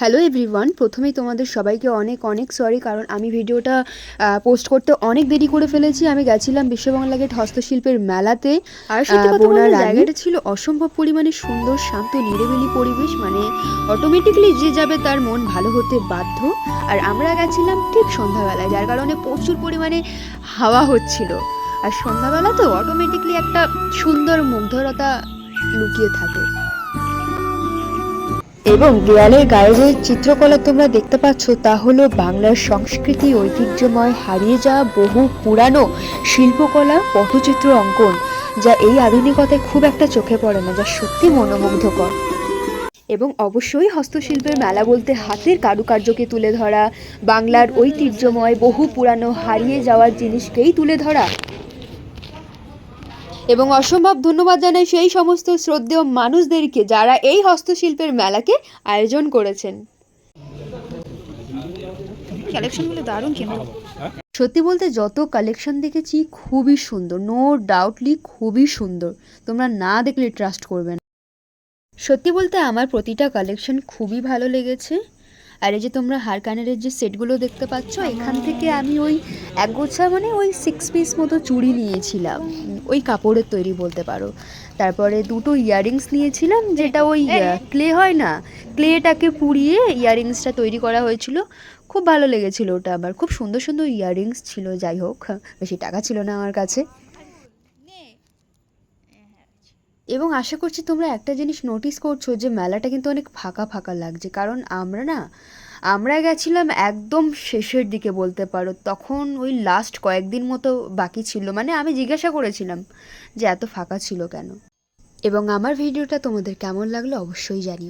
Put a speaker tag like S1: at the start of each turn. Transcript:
S1: Hello everyone প্রথমেই তোমাদের সবাইকে অনেক অনেক সরি কারণ আমি ভিডিওটা পোস্ট করতে অনেক দেরি করে ফেলেছি। আমি গেছিলাম বিশ্ববাংলা গেট হস্তশিল্পের মেলাতে। আর
S2: বোনার
S1: জায়গাটা ছিল অসম্ভব পরিমাণে সুন্দর শান্ত নিরিবিলি পরিবেশ। মানে অটোমেটিকলি যে যাবে তার মন ভালো হতে বাধ্য। আর আমরা গেছিলাম ঠিক সন্ধ্যাবেলায় যার কারণে প্রচুর পরিমাণে হাওয়া হচ্ছিল। আর সন্ধ্যাবেলা তো অটোমেটিকলি একটা সুন্দর মুগ্ধরতা লুকিয়ে থাকে। এবং দেয়ালের গায়ে যে চিত্রকলা তোমরা দেখতে পাচ্ছ, তা হলো বাংলার সংস্কৃতি ঐতিহ্যময় হারিয়ে যাওয়া বহু পুরানো শিল্পকলা পটচিত্র অঙ্কন, যা এই আধুনিকতায় খুব একটা চোখে পড়ে না, যা সত্যি মনোমুগ্ধকর। এবং অবশ্যই হস্তশিল্পের মেলা বলতে হাতের কারুকার্যকে তুলে ধরা, বাংলার ঐতিহ্যময় বহু পুরানো হারিয়ে যাওয়ার জিনিসকেই তুলে ধরা। এবং অসম্ভব ধন্যবাদ জানাই সেই সমস্ত শ্রদ্ধেয় মানুষদেরকে যারা এই হস্তশিল্পের মেলাকে আয়োজন করেছেন। কালেকশনগুলো দারুণ কিন্তু সত্যি বলতে যত কালেকশন দেখেছি খুবই সুন্দর নো ডাউটলি খুবই সুন্দর। তোমরা না দেখলে ট্রাস্ট করবে না। সত্যি বলতে আমার প্রতিটা কালেকশন খুবই ভালো লেগেছে। আর এই যে তোমরা হার কানের যে সেটগুলো দেখতে পাচ্ছ এখান থেকে আমি ওই একগোছা মানে ওই সিক্স পিস মতো চুড়ি নিয়েছিলাম। ওই কাপড়ের তৈরি বলতে পারো। তারপরে দুটো ইয়াররিংস নিয়েছিলাম যেটা ওই ক্লে হয়। না? ক্লেটাকে পুড়িয়ে ইয়াররিংসটা তৈরি করা হয়েছিল। খুব ভালো লেগেছিল ওটা আমার। খুব সুন্দর সুন্দর ইয়াররিংস ছিল যাই হোক। বেশি টাকা ছিল না আমার কাছে। এবং আশা করছি তোমরা একটা জিনিস নোটিস করছ যে মেলাটা কিন্তু অনেক ফাঁকা ফাঁকা লাগছে। কারণ আমরা না, আমরা গেছিলাম একদম শেষের দিকে বলতে পারো। তখন ওই লাস্ট কয়েকদিন মতো বাকি ছিল। মানে আমি জিজ্ঞাসা করেছিলাম যে এত ফাঁকা ছিল কেন? এবং আমার ভিডিওটা তোমাদের কেমন লাগল অবশ্যই জানিও।